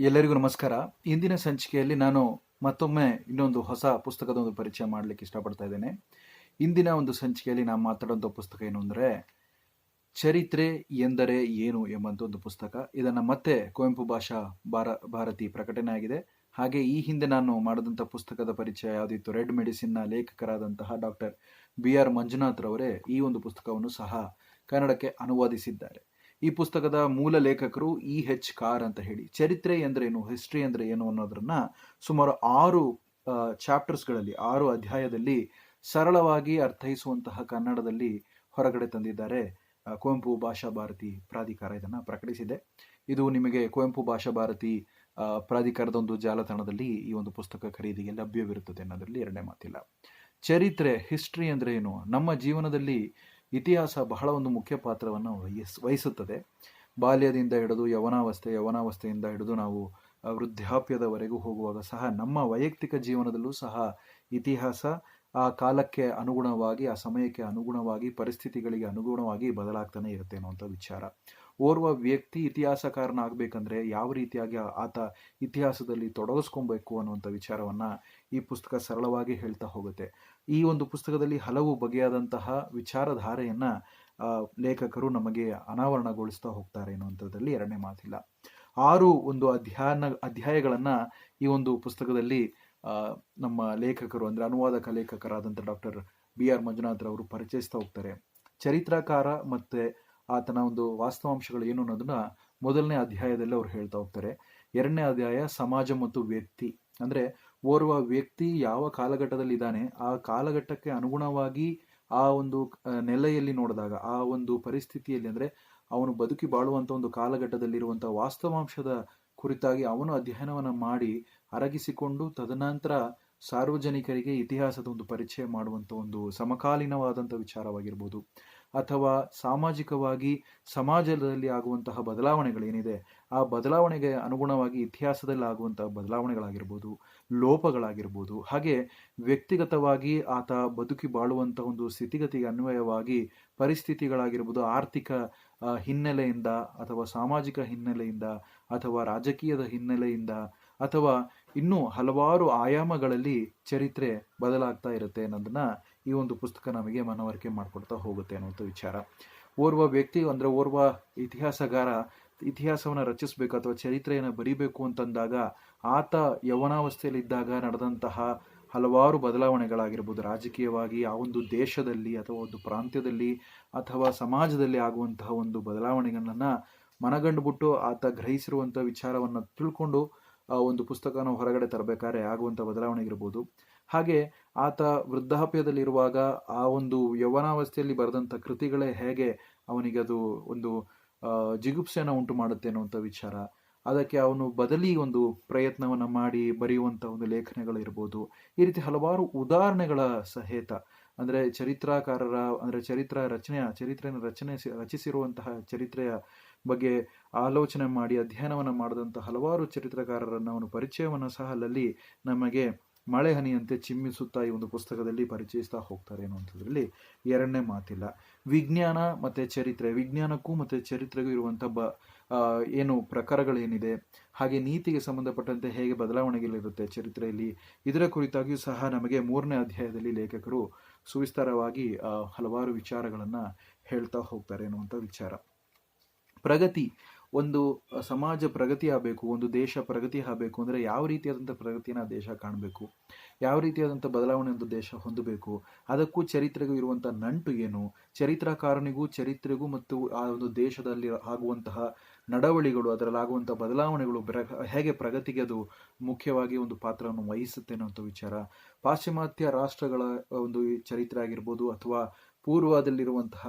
ಎಲ್ಲರಿಗೂ ನಮಸ್ಕಾರ. ಇಂದಿನ ಸಂಚಿಕೆಯಲ್ಲಿ ನಾನು ಮತ್ತೊಮ್ಮೆ ಇನ್ನೊಂದು ಹೊಸ ಪುಸ್ತಕದ ಒಂದು ಪರಿಚಯ ಮಾಡಲಿಕ್ಕೆ ಇಷ್ಟಪಡ್ತಾ ಇದ್ದೇನೆ. ಇಂದಿನ ಒಂದು ಸಂಚಿಕೆಯಲ್ಲಿ ನಾನು ಮಾತಾಡುವಂಥ ಪುಸ್ತಕ ಏನು ಅಂದರೆ, ಚರಿತ್ರೆ ಎಂದರೆ ಏನು ಎಂಬಂಥ ಒಂದು ಪುಸ್ತಕ. ಇದನ್ನು ಮತ್ತೆ ಕುವೆಂಪು ಭಾಷಾ ಭಾರ, ಭಾರತಿ ಪ್ರಕಟಣೆ ಆಗಿದೆ. ಹಾಗೆ ಈ ಹಿಂದೆ ನಾನು ಮಾಡಿದಂಥ ಪುಸ್ತಕದ ಪರಿಚಯ ಯಾವುದಿತ್ತು? ರೆಡ್ ಮೆಡಿಸಿನ್ನ ಲೇಖಕರಾದಂತಹ ಡಾಕ್ಟರ್ ಬಿ ಆರ್ ಮಂಜುನಾಥ್ರವರೇ ಈ ಒಂದು ಪುಸ್ತಕವನ್ನು ಸಹ ಕನ್ನಡಕ್ಕೆ ಅನುವಾದಿಸಿದ್ದಾರೆ. ಈ ಪುಸ್ತಕದ ಮೂಲ ಲೇಖಕರು ಇ ಹೆಚ್ ಕಾರ್ ಅಂತ ಹೇಳಿ. ಚರಿತ್ರೆ ಅಂದ್ರೆ ಏನು ಹಿಸ್ಟ್ರಿ ಅಂದ್ರೆ ಏನು ಅನ್ನೋದನ್ನ ಸುಮಾರು ಆರು ಚಾಪ್ಟರ್ಸ್ಗಳಲ್ಲಿ ಆರು ಅಧ್ಯಾಯದಲ್ಲಿ ಸರಳವಾಗಿ ಅರ್ಥೈಸುವಂತಹ ಕನ್ನಡದಲ್ಲಿ ಹೊರಗಡೆ ತಂದಿದ್ದಾರೆ. ಕುವೆಂಪು ಭಾಷಾ ಭಾರತಿ ಪ್ರಾಧಿಕಾರ ಇದನ್ನ ಪ್ರಕಟಿಸಿದೆ. ಇದು ನಿಮಗೆ ಕುವೆಂಪು ಭಾಷಾ ಭಾರತಿ ಪ್ರಾಧಿಕಾರದ ಒಂದು ಜಾಲತಾಣದಲ್ಲಿ ಈ ಒಂದು ಪುಸ್ತಕ ಖರೀದಿಗೆ ಲಭ್ಯವಿರುತ್ತದೆ ಅನ್ನೋದರಲ್ಲಿ ಎರಡನೇ ಮಾತಿಲ್ಲ. ಚರಿತ್ರೆ ಹಿಸ್ಟ್ರಿ ಅಂದ್ರೆ ಏನು? ನಮ್ಮ ಜೀವನದಲ್ಲಿ ಇತಿಹಾಸ ಬಹಳ ಒಂದು ಮುಖ್ಯ ಪಾತ್ರವನ್ನು ವಹಿಸ್, ವಹಿಸುತ್ತದೆ. ಬಾಲ್ಯದಿಂದ ಹಿಡಿದು ಯವನಾವಸ್ಥೆ, ಯವನಾವಸ್ಥೆಯಿಂದ ಹಿಡಿದು ನಾವು, ವೃದ್ಧಾಪ್ಯದವರೆಗೂ ಹೋಗುವಾಗ ಸಹ ನಮ್ಮ ವೈಯಕ್ತಿಕ ಜೀವನದಲ್ಲೂ ಸಹ ಇತಿಹಾಸ ಆ ಕಾಲಕ್ಕೆ ಅನುಗುಣವಾಗಿ, ಆ ಸಮಯಕ್ಕೆ ಅನುಗುಣವಾಗಿ, ಪರಿಸ್ಥಿತಿಗಳಿಗೆ ಅನುಗುಣವಾಗಿ ಬದಲಾಗ್ತಾನೆ ಇರುತ್ತೆ ಅನ್ನುವಂಥ ವಿಚಾರ. ಓರ್ವ ವ್ಯಕ್ತಿ ಇತಿಹಾಸಕಾರನ ಆಗಬೇಕಂದ್ರೆ ಯಾವ ರೀತಿಯಾಗಿ ಆತ ಇತಿಹಾಸದಲ್ಲಿ ತೊಡಗಿಸ್ಕೊಬೇಕು ಅನ್ನುವಂಥ ವಿಚಾರವನ್ನು ಈ ಪುಸ್ತಕ ಸರಳವಾಗಿ ಹೇಳ್ತಾ ಹೋಗುತ್ತೆ. ಈ ಒಂದು ಪುಸ್ತಕದಲ್ಲಿ ಹಲವು ಬಗೆಯಾದಂತಹ ವಿಚಾರಧಾರೆಯನ್ನು ಲೇಖಕರು ನಮಗೆ ಅನಾವರಣಗೊಳಿಸ್ತಾ ಹೋಗ್ತಾರೆ ಅನ್ನುವಂಥದ್ದಲ್ಲಿ ಎರಡನೇ ಮಾತಿಲ್ಲ. ಆರು ಒಂದು ಅಧ್ಯಯನ ಅಧ್ಯಾಯಗಳನ್ನು ಈ ಒಂದು ಪುಸ್ತಕದಲ್ಲಿ ನಮ್ಮ ಲೇಖಕರು ಅಂದರೆ ಅನುವಾದಕ ಲೇಖಕರಾದಂಥ ಡಾಕ್ಟರ್ ಬಿ ಆರ್ ಮಂಜುನಾಥ್ ಅವರು ಪರಿಚಯಿಸ್ತಾ ಹೋಗ್ತಾರೆ. ಚರಿತ್ರಕಾರ ಮತ್ತು ಆತನ ಒಂದು ವಾಸ್ತವಾಂಶಗಳು ಏನು ಅನ್ನೋದನ್ನ ಮೊದಲನೇ ಅಧ್ಯಾಯದಲ್ಲಿ ಅವ್ರು ಹೇಳ್ತಾ ಹೋಗ್ತಾರೆ. ಎರಡನೇ ಅಧ್ಯಾಯ, ಸಮಾಜ ಮತ್ತು ವ್ಯಕ್ತಿ. ಅಂದರೆ ಓರ್ವ ವ್ಯಕ್ತಿ ಯಾವ ಕಾಲಘಟ್ಟದಲ್ಲಿ ಇದ್ದಾನೆ ಆ ಕಾಲಘಟ್ಟಕ್ಕೆ ಅನುಗುಣವಾಗಿ ಆ ಒಂದು ನೆಲೆಯಲ್ಲಿ ನೋಡಿದಾಗ, ಆ ಒಂದು ಪರಿಸ್ಥಿತಿಯಲ್ಲಿ ಅಂದರೆ ಅವನು ಬದುಕಿ ಬಾಳುವಂಥ ಒಂದು ಕಾಲಘಟ್ಟದಲ್ಲಿರುವಂಥ ವಾಸ್ತವಾಂಶದ ಕುರಿತಾಗಿ ಅವನು ಅಧ್ಯಯನವನ್ನು ಮಾಡಿ ಅರಗಿಸಿಕೊಂಡು ತದನಂತರ ಸಾರ್ವಜನಿಕರಿಗೆ ಇತಿಹಾಸದ ಒಂದು ಪರಿಚಯ ಮಾಡುವಂತ ಒಂದು ಸಮಕಾಲೀನವಾದಂಥ ವಿಚಾರವಾಗಿರ್ಬೋದು. ಅಥವಾ ಸಾಮಾಜಿಕವಾಗಿ ಸಮಾಜದಲ್ಲಿ ಆಗುವಂತಹ ಬದಲಾವಣೆಗಳೇನಿದೆ, ಆ ಬದಲಾವಣೆಗೆ ಅನುಗುಣವಾಗಿ ಇತಿಹಾಸದಲ್ಲಿ ಆಗುವಂತಹ ಬದಲಾವಣೆಗಳಾಗಿರ್ಬೋದು, ಲೋಪಗಳಾಗಿರ್ಬೋದು, ಹಾಗೆ ವ್ಯಕ್ತಿಗತವಾಗಿ ಆತ ಬದುಕಿ ಬಾಳುವಂಥ ಒಂದು ಸ್ಥಿತಿಗತಿಗೆ ಅನ್ವಯವಾಗಿ ಪರಿಸ್ಥಿತಿಗಳಾಗಿರ್ಬೋದು, ಆರ್ಥಿಕ ಹಿನ್ನೆಲೆಯಿಂದ ಅಥವಾ ಸಾಮಾಜಿಕ ಹಿನ್ನೆಲೆಯಿಂದ ಅಥವಾ ರಾಜಕೀಯದ ಹಿನ್ನೆಲೆಯಿಂದ ಅಥವಾ ಇನ್ನೂ ಹಲವಾರು ಆಯಾಮಗಳಲ್ಲಿ ಚರಿತ್ರೆ ಬದಲಾಗ್ತಾ ಇರುತ್ತೆ ಅನ್ನೋದನ್ನ ಈ ಒಂದು ಪುಸ್ತಕ ನಮಗೆ ಮನವರಿಕೆ ಮಾಡಿಕೊಡ್ತಾ ಹೋಗುತ್ತೆ ಅನ್ನುವಂಥ ವಿಚಾರ. ಓರ್ವ ವ್ಯಕ್ತಿ ಅಂದ್ರೆ ಓರ್ವ ಇತಿಹಾಸಗಾರ ಇತಿಹಾಸವನ್ನು ರಚಿಸಬೇಕು ಅಥವಾ ಚರಿತ್ರೆಯನ್ನು ಬರಿಬೇಕು ಅಂತಂದಾಗ ಆತ ಯೌವನಾವಸ್ಥೆಯಲ್ಲಿದ್ದಾಗ ನಡೆದಂತಹ ಹಲವಾರು ಬದಲಾವಣೆಗಳಾಗಿರ್ಬೋದು. ರಾಜಕೀಯವಾಗಿ ಆ ಒಂದು ದೇಶದಲ್ಲಿ ಅಥವಾ ಒಂದು ಪ್ರಾಂತ್ಯದಲ್ಲಿ ಅಥವಾ ಸಮಾಜದಲ್ಲಿ ಆಗುವಂತಹ ಒಂದು ಬದಲಾವಣೆಗಳನ್ನು ಮನಗಂಡುಬಿಟ್ಟು ಆತ ಗ್ರಹಿಸಿರುವಂಥ ವಿಚಾರವನ್ನು ತಿಳ್ಕೊಂಡು ಒಂದು ಪುಸ್ತಕನ ಹೊರಗಡೆ ತರಬೇಕಾದ್ರೆ ಆಗುವಂಥ ಬದಲಾವಣೆ ಇರ್ಬೋದು ಹಾಗೆ ಆತ ವೃದ್ಧಾಪ್ಯದಲ್ಲಿರುವಾಗ ಆ ಒಂದು ಯೌವನಾವಸ್ಥೆಯಲ್ಲಿ ಬರೆದಂಥ ಕೃತಿಗಳೇ ಹೇಗೆ ಅವನಿಗೆ ಅದು ಒಂದು ಜಿಗುಪ್ಸೆಯನ್ನು ಉಂಟು ಮಾಡುತ್ತೆ ಅನ್ನುವಂಥ ವಿಚಾರ. ಅದಕ್ಕೆ ಅವನು ಬದಲಿ ಒಂದು ಪ್ರಯತ್ನವನ್ನು ಮಾಡಿ ಬರೆಯುವಂಥ ಒಂದು ಲೇಖನಗಳಿರ್ಬೋದು ಈ ರೀತಿ ಹಲವಾರು ಉದಾಹರಣೆಗಳ ಸಹಿತ ಅಂದ್ರೆ ಚರಿತ್ರಾಕಾರರ, ಅಂದರೆ ಚರಿತ್ರ ರಚನೆಯ ಚರಿತ್ರೆಯನ್ನು ರಚನೆ ರಚಿಸಿರುವಂತಹ ಚರಿತ್ರೆಯ ಬಗ್ಗೆ ಆಲೋಚನೆ ಮಾಡಿ, ಅಧ್ಯಯನವನ್ನು ಮಾಡಿದಂಥ ಹಲವಾರು ಚರಿತ್ರಕಾರರನ್ನು ಅವನು ಪರಿಚಯವನ್ನು ಸಹ ಅಲ್ಲಲ್ಲಿ ನಮಗೆ ಮಳೆ ಹನಿಯಂತೆ ಚಿಮ್ಮಿಸುತ್ತಾ ಈ ಒಂದು ಪುಸ್ತಕದಲ್ಲಿ ಪರಿಚಯಿಸ್ತಾ ಹೋಗ್ತಾರೆ ಅನ್ನುವಂಥದ್ರಲ್ಲಿ ಎರಡನೇ ಮಾತಿಲ್ಲ. ವಿಜ್ಞಾನ ಮತ್ತು ಚರಿತ್ರೆ, ವಿಜ್ಞಾನಕ್ಕೂ ಮತ್ತು ಚರಿತ್ರೆಗೂ ಇರುವಂಥ ಬ ಏನು ಪ್ರಕಾರಗಳೇನಿದೆ, ಹಾಗೆ ನೀತಿಗೆ ಸಂಬಂಧಪಟ್ಟಂತೆ ಹೇಗೆ ಬದಲಾವಣೆಗಳಿರುತ್ತೆ ಚರಿತ್ರೆಯಲ್ಲಿ, ಇದರ ಕುರಿತಾಗಿಯೂ ಸಹ ನಮಗೆ ಮೂರನೇ ಅಧ್ಯಾಯದಲ್ಲಿ ಲೇಖಕರು ಸುವಿಸ್ತಾರವಾಗಿ ಹಲವಾರು ವಿಚಾರಗಳನ್ನು ಹೇಳ್ತಾ ಹೋಗ್ತಾರೆ ಅನ್ನುವಂಥ ವಿಚಾರ. ಪ್ರಗತಿ ಒಂದು ಸಮಾಜ ಪ್ರಗತಿ ಆಗಬೇಕು, ಒಂದು ದೇಶ ಪ್ರಗತಿ ಆಗಬೇಕು ಅಂದರೆ ಯಾವ ರೀತಿಯಾದಂಥ ಪ್ರಗತಿನ ದೇಶ ಕಾಣಬೇಕು? ಯಾವ ರೀತಿಯಾದಂಥ ಬದಲಾವಣೆ ಒಂದು ದೇಶ ಹೊಂದಬೇಕು? ಅದಕ್ಕೂ ಚರಿತ್ರೆಗೂ ಇರುವಂಥ ನಂಟು ಏನು? ಚರಿತ್ರಕಾರನಿಗೂ, ಚರಿತ್ರೆಗೂ ಮತ್ತು ಆ ಒಂದು ದೇಶದಲ್ಲಿ ಆಗುವಂತಹ ನಡವಳಿಗಳು ಅದರಲ್ಲಾಗುವಂಥ ಬದಲಾವಣೆಗಳು ಬ್ರ ಹೇಗೆ ಪ್ರಗತಿಗೆ ಅದು ಮುಖ್ಯವಾಗಿ ಒಂದು ಪಾತ್ರವನ್ನು ವಹಿಸುತ್ತೆ ಅನ್ನೋಂಥ ವಿಚಾರ. ಪಾಶ್ಚಿಮಾತ್ಯ ರಾಷ್ಟ್ರಗಳ ಒಂದು ಚರಿತ್ರೆ ಆಗಿರ್ಬೋದು ಅಥವಾ ಪೂರ್ವದಲ್ಲಿರುವಂತಹ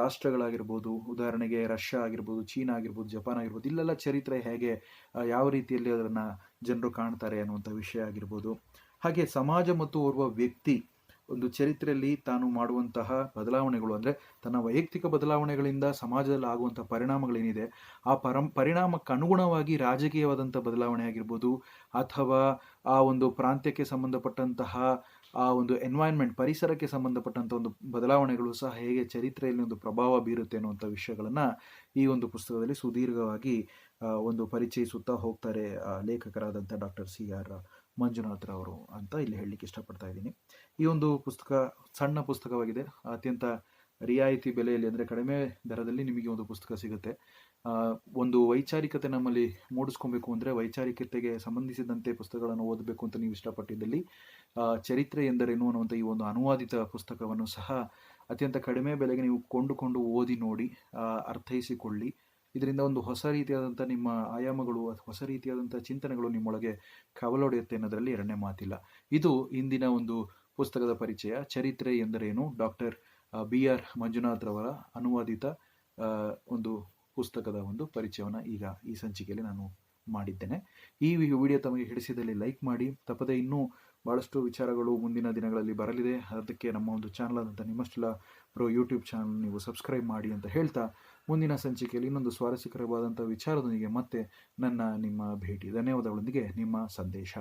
ರಾಷ್ಟ್ರಗಳಾಗಿರ್ಬೋದು, ಉದಾಹರಣೆಗೆ ರಷ್ಯಾ ಆಗಿರ್ಬೋದು, ಚೀನಾ ಆಗಿರ್ಬೋದು, ಜಪಾನ್ ಆಗಿರ್ಬೋದು, ಇಲ್ಲೆಲ್ಲ ಚರಿತ್ರೆ ಹೇಗೆ ಯಾವ ರೀತಿಯಲ್ಲಿ ಅದನ್ನು ಜನರು ಕಾಣ್ತಾರೆ ಅನ್ನುವಂಥ ವಿಷಯ ಆಗಿರ್ಬೋದು. ಹಾಗೆ ಸಮಾಜ ಮತ್ತು ಓರ್ವ ವ್ಯಕ್ತಿ ಒಂದು ಚರಿತ್ರೆಯಲ್ಲಿ ತಾನು ಮಾಡುವಂತಹ ಬದಲಾವಣೆಗಳು ಅಂದರೆ ತನ್ನ ವೈಯಕ್ತಿಕ ಬದಲಾವಣೆಗಳಿಂದ ಸಮಾಜದಲ್ಲಿ ಆಗುವಂಥ ಪರಿಣಾಮಗಳೇನಿದೆ, ಆ ಪರಂ, ಪರಿಣಾಮಕ್ಕೆ ಅನುಗುಣವಾಗಿ ರಾಜಕೀಯವಾದಂಥ ಬದಲಾವಣೆ ಆಗಿರ್ಬೋದು, ಅಥವಾ ಆ ಒಂದು ಪ್ರಾಂತ್ಯಕ್ಕೆ ಸಂಬಂಧಪಟ್ಟಂತಹ ಆ ಒಂದು ಎನ್ವೈರ್ನ್ಮೆಂಟ್ ಪರಿಸರಕ್ಕೆ ಸಂಬಂಧಪಟ್ಟಂಥ ಒಂದು ಬದಲಾವಣೆಗಳು ಸಹ ಹೇಗೆ ಚರಿತ್ರೆಯಲ್ಲಿ ಒಂದು ಪ್ರಭಾವ ಬೀರುತ್ತೆ ಅನ್ನುವಂಥ ವಿಷಯಗಳನ್ನು ಈ ಒಂದು ಪುಸ್ತಕದಲ್ಲಿ ಸುದೀರ್ಘವಾಗಿ ಒಂದು ಪರಿಚಯಿಸುತ್ತಾ ಹೋಗ್ತಾರೆ ಲೇಖಕರಾದಂಥ ಡಾಕ್ಟರ್ ಸಿ ಆರ್ ಮಂಜುನಾಥ್ರವರು ಅಂತ ಇಲ್ಲಿ ಹೇಳಲಿಕ್ಕೆ ಇಷ್ಟಪಡ್ತಾ ಇದ್ದೀನಿ. ಈ ಒಂದು ಪುಸ್ತಕ ಸಣ್ಣ ಪುಸ್ತಕವಾಗಿದೆ. ಅತ್ಯಂತ ರಿಯಾಯಿತಿ ಬೆಲೆಯಲ್ಲಿ ಅಂದರೆ ಕಡಿಮೆ ದರದಲ್ಲಿ ನಿಮಗೆ ಒಂದು ಪುಸ್ತಕ ಸಿಗುತ್ತೆ. ಒಂದು ವೈಚಾರಿಕತೆ ನಮ್ಮಲ್ಲಿ ಮೂಡಿಸ್ಕೊಬೇಕು ಅಂದರೆ ವೈಚಾರಿಕತೆಗೆ ಸಂಬಂಧಿಸಿದಂತೆ ಪುಸ್ತಕಗಳನ್ನು ಓದಬೇಕು ಅಂತ ನೀವು ಇಷ್ಟಪಟ್ಟಿದ್ದಲ್ಲಿ. ಚರಿತ್ರೆ ಎಂದರೇನು ಅನ್ನುವಂಥ ಈ ಒಂದು ಅನುವಾದಿತ ಪುಸ್ತಕವನ್ನು ಸಹ ಅತ್ಯಂತ ಕಡಿಮೆ ಬೆಲೆಗೆ ನೀವು ಕೊಂಡುಕೊಂಡು ಓದಿ ನೋಡಿ ಅರ್ಥೈಸಿಕೊಳ್ಳಿ. ಇದರಿಂದ ಒಂದು ಹೊಸ ರೀತಿಯಾದಂಥ ನಿಮ್ಮ ಆಯಾಮಗಳು ಹೊಸ ರೀತಿಯಾದಂಥ ಚಿಂತನೆಗಳು ನಿಮ್ಮೊಳಗೆ ಕವಲೊಡೆಯುತ್ತೆ ಅನ್ನೋದರಲ್ಲಿ ಎರಡನೇ ಮಾತಿಲ್ಲ. ಇದು ಇಂದಿನ ಒಂದು ಪುಸ್ತಕದ ಪರಿಚಯ. ಚರಿತ್ರೆ ಎಂದರೇನು? ಡಾಕ್ಟರ್ ಬಿ ಆರ್ ಮಂಜುನಾಥ್ ರವರ ಅನುವಾದಿತ ಒಂದು ಪುಸ್ತಕದ ಒಂದು ಪರಿಚಯವನ್ನು ಈಗ ಈ ಸಂಚಿಕೆಯಲ್ಲಿ ನಾನು ಮಾಡಿದ್ದೇನೆ. ಈ ವಿಡಿಯೋ ತಮಗೆ ಹಿಡಿಸಿದಲ್ಲಿ ಲೈಕ್ ಮಾಡಿ, ತಪ್ಪದೆ ಇನ್ನೂ ಭಾಳಷ್ಟು ವಿಚಾರಗಳು ಮುಂದಿನ ದಿನಗಳಲ್ಲಿ ಬರಲಿದೆ. ಅದಕ್ಕೆ ನಮ್ಮ ಒಂದು ಚಾನಲ್ ಆದಂಥ ನಿಮ್ಮಷ್ಟೆಲ್ಲ ಪ್ರೋ ಯೂಟ್ಯೂಬ್ ಚಾನಲ್ ನೀವು ಸಬ್ಸ್ಕ್ರೈಬ್ ಮಾಡಿ ಅಂತ ಹೇಳ್ತಾ, ಮುಂದಿನ ಸಂಚಿಕೆಯಲ್ಲಿ ಇನ್ನೊಂದು ಸ್ವಾರಸ್ಯಕರವಾದಂಥ ವಿಚಾರದೊಂದಿಗೆ ಮತ್ತೆ ನನ್ನ ನಿಮ್ಮ ಭೇಟಿ. ಧನ್ಯವಾದಗಳೊಂದಿಗೆ ನಿಮ್ಮ ಸಂದೇಶ.